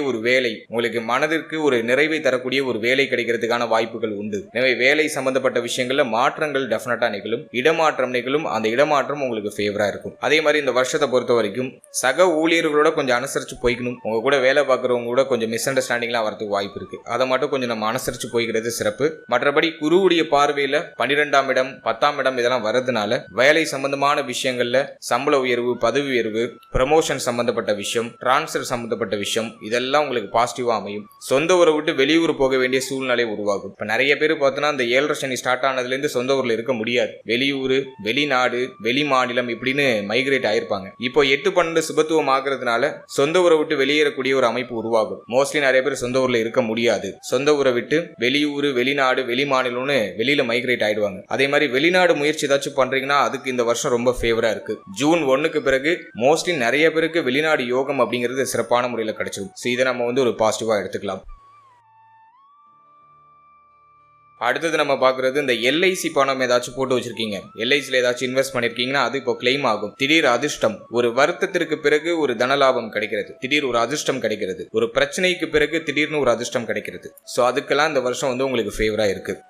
ஒரு வேலை உங்களுக்கு மனதிற்கு ஒரு நிறைவை தரக்கூடிய ஒரு வேலை கிடைக்கிறதுக்கான வாய்ப்புகள் உண்டு. எனவே வேலை சம்பந்தப்பட்ட விஷயங்கள்ல மாற்றங்கள் டெஃபினட்டா நிகழும். இடமாற்றம் நிகழும். அந்த இடமாற்றம் உங்களுக்கு ஃபேவரா இருக்கும். அதே மாதிரி இந்த வருஷத்தை பொறுத்த வரைக்கும் சக ஊழியர்களோட கொஞ்சம் அனுசரிச்சு போய்க்கணும். உங்க கூட வேலை பார்க்குறவங்க கூட கொஞ்சம் மிஸ் அண்டர்ஸ்டாண்டிங்லாம் வரதுக்கு வாய்ப்பு இருக்கு. அதை மட்டும் கொஞ்சம் நம்ம அனுசரிச்சு போய்க்கிறது சிறப்பு. மற்றபடி குருவுடைய பார்வையில பன்னிரெண்டாம் இடம் பத்தாம் இடம் இதெல்லாம் வர்றதுனால வேலை சம்பந்தமான விஷயங்கள்ல சம்பள உயர்வு பதவி உயர்வு ப்ரமோஷன் சம்பந்தப்பட்ட விஷயம் டிரான்ஸ்ஃபர் சம்பந்தப்பட்ட விஷயம் இதெல்லாம் உங்களுக்கு பாசிட்டிவாக அமையும். சொந்த ஊரை விட்டு வெளியூர் போக வேண்டிய சூழ்நிலை உருவாகும். இப்போ நிறைய பேர் பார்த்தோன்னா அந்த ஏழரை சனி ஸ்டார்ட் ஆனதுலேருந்து சொந்த ஊரில் இருக்க முடியாது. வெளியூர் வெளிநாடு வெளி மாநிலம் இப்படின்னு மைக்ரேட் ஆயிருப்பாங்க. இப்போ எட்டு பன்னெண்டு சுபத்துவம் ஆகுறதுனால சொந்த ஊரை விட்டு வெளியேறக்கூடிய ஒரு அமைப்பு உருவாகும். மோஸ்ட்லி நிறைய பேர் சொந்த ஊரில் இருக்க முடியாது. சொந்த ஊரை விட்டு வெளியூர் வெளிநாடு வெளி மாநிலம்னு வெளியில் மைக்ரேட் ஆயிடுவாங்க. அதே மாதிரி வெளிநாடு முயற்சி ஏதாச்சும் பண்ணுறீங்கன்னா அதுக்கு இந்த வருஷம் ரொம்ப ஃபேவராக இருக்குது ஜூன் ஒன்றுக்கு பிறகு மோஸ்ட்லி நிறைய பேருக்கு வெளிநாடு யோகம் அப்படிங்கிறது சிறப்பான முறையில் கிடைச்சிடும் ஸோ இதை நம்ம வந்து ஒரு பாசிட்டிவாக எடுத்துக்கலாம். அடுத்தது நம்ம பார்க்குறது இந்த எல்ஐசி பணம் ஏதாச்சும் போட்டு வச்சிருக்கீங்க. எல்ஐசியில் ஏதாச்சும் இன்வெஸ்ட் பண்ணியிருக்கீங்கன்னா அது இப்போ கிளைம் ஆகும். திடீர் அதிர்ஷ்டம் ஒரு வருத்தத்திற்கு பிறகு ஒரு தனலாபம் கிடைக்கிறது. திடீர் ஒரு அதிர்ஷ்டம் கிடைக்கிறது. ஒரு பிரச்சனைக்கு பிறகு திடீர்னு ஒரு அதிர்ஷ்டம் கிடைக்கிறது. ஸோ அதுக்கெல்லாம் இந்த வருஷம் வந்து உங்களுக்கு ஃபேவராக இருக்குது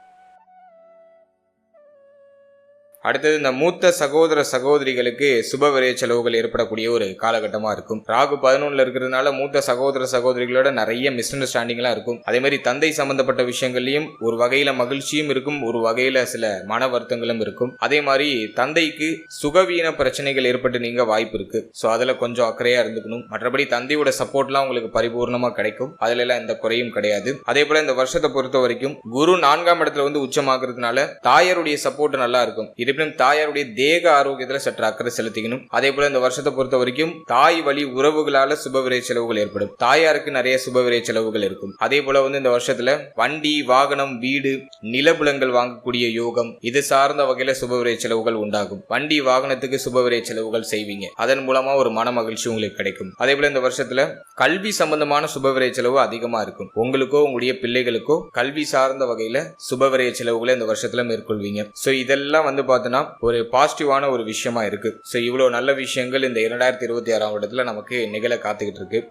அடுத்தது இந்த மூத்த சகோதர சகோதரிகளுக்கு சுப விரய செலவுகள் ஏற்படக்கூடிய ஒரு காலகட்டமா இருக்கும். ராகு பதினொன்னுல இருக்கிறதுனால மூத்த சகோதர சகோதரிகளோட நிறைய மிஸ் அண்டர்ஸ்டாண்டிங்லாம் இருக்கும். அதே மாதிரி தந்தை சம்பந்தப்பட்ட விஷயங்கள்லயும் ஒரு வகையில மகிழ்ச்சியும் இருக்கும் ஒரு வகையில சில மன வருத்தங்களும் இருக்கும். அதே மாதிரி தந்தைக்கு சுகவீன பிரச்சனைகள் ஏற்பட்டு நீங்க வாய்ப்பு இருக்கு. ஸோ அதுல கொஞ்சம் அக்கறையா இருந்துக்கணும். மற்றபடி தந்தையோட சப்போர்ட்லாம் உங்களுக்கு பரிபூர்ணமா கிடைக்கும். அதுல எல்லாம் எந்த குறையும் கிடையாது. அதே போல இந்த வருஷத்தை பொறுத்த வரைக்கும் குரு நான்காம் இடத்துல வந்து உச்சமாக்குறதுனால தாயாருடைய சப்போர்ட் நல்லா இருக்கும். இருப்பினும் தாயாருடைய தேக ஆரோக்கியத்துல சற்று அக்கறை செலுத்திக்கணும். அதே போல இந்த வருஷத்தை பொறுத்த வரைக்கும் தாய் வழி உறவுகளால சுபவிரை செலவுகள் ஏற்படும். தாயாருக்கு நிறைய சுபவிரை செலவுகள் இருக்கும். அதே போல வந்து இந்த வருஷத்துல வண்டி வாகனம் வீடு நிலபுலங்கள் வாங்கக்கூடிய யோகம் இது சார்ந்த வகையில சுபவிரை செலவுகள் உண்டாகும். வண்டி வாகனத்துக்கு சுபவிரை செலவுகள் செய்வீங்க. அதன் மூலமா ஒரு மன மகிழ்ச்சி உங்களுக்கு கிடைக்கும். அதே போல இந்த வருஷத்துல கல்வி சம்பந்தமான சுபவிரை செலவு அதிகமா இருக்கும். உங்களுக்கோ உங்களுடைய பிள்ளைகளுக்கோ கல்வி சார்ந்த வகையில சுபவிரை செலவுகளை இந்த வருஷத்துல மேற்கொள்வீங்க. ஸோ இதெல்லாம் வந்து பார்த்தோன்னா ஒரு பாசிட்டிவான ஒரு விஷயமா இருக்கு. ஸோ இவ்வளோ நல்ல விஷயங்கள் இந்த இரண்டாயிரத்தி இருபத்தி ஆறாம் வருடத்தில் நமக்கு நிகழ காத்துக்கிட்டு இருக்கு.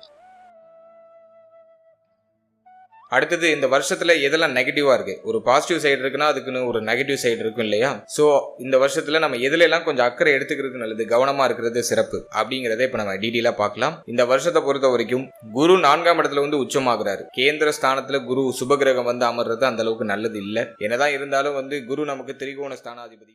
அடுத்தது இந்த வருஷத்துல எதெல்லாம் நெகட்டிவா இருக்கு? ஒரு பாசிட்டிவ் சைடு இருக்குன்னா அதுக்குன்னு ஒரு நெகட்டிவ் சைடு இருக்கும் இல்லையா? சோ இந்த வருஷத்துல நம்ம எதுல எல்லாம் கொஞ்சம் அக்கறை எடுத்துக்கிறது நல்லது கவனமா இருக்கிறது சிறப்பு அப்படிங்கறத இப்ப நம்ம டீடெயிலா பார்க்கலாம். இந்த வருஷத்தை பொறுத்த வரைக்கும் குரு நான்காம் இடத்துல வந்து உச்சமாகிறாரு. கேந்திர ஸ்தானத்துல குரு சுபகிரகம் வந்து அமர்றது அந்த அளவுக்கு நல்லது இல்லை. என்னதான் இருந்தாலும் வந்து குரு நமக்கு திரிகோண ஸ்தானாதிபதி.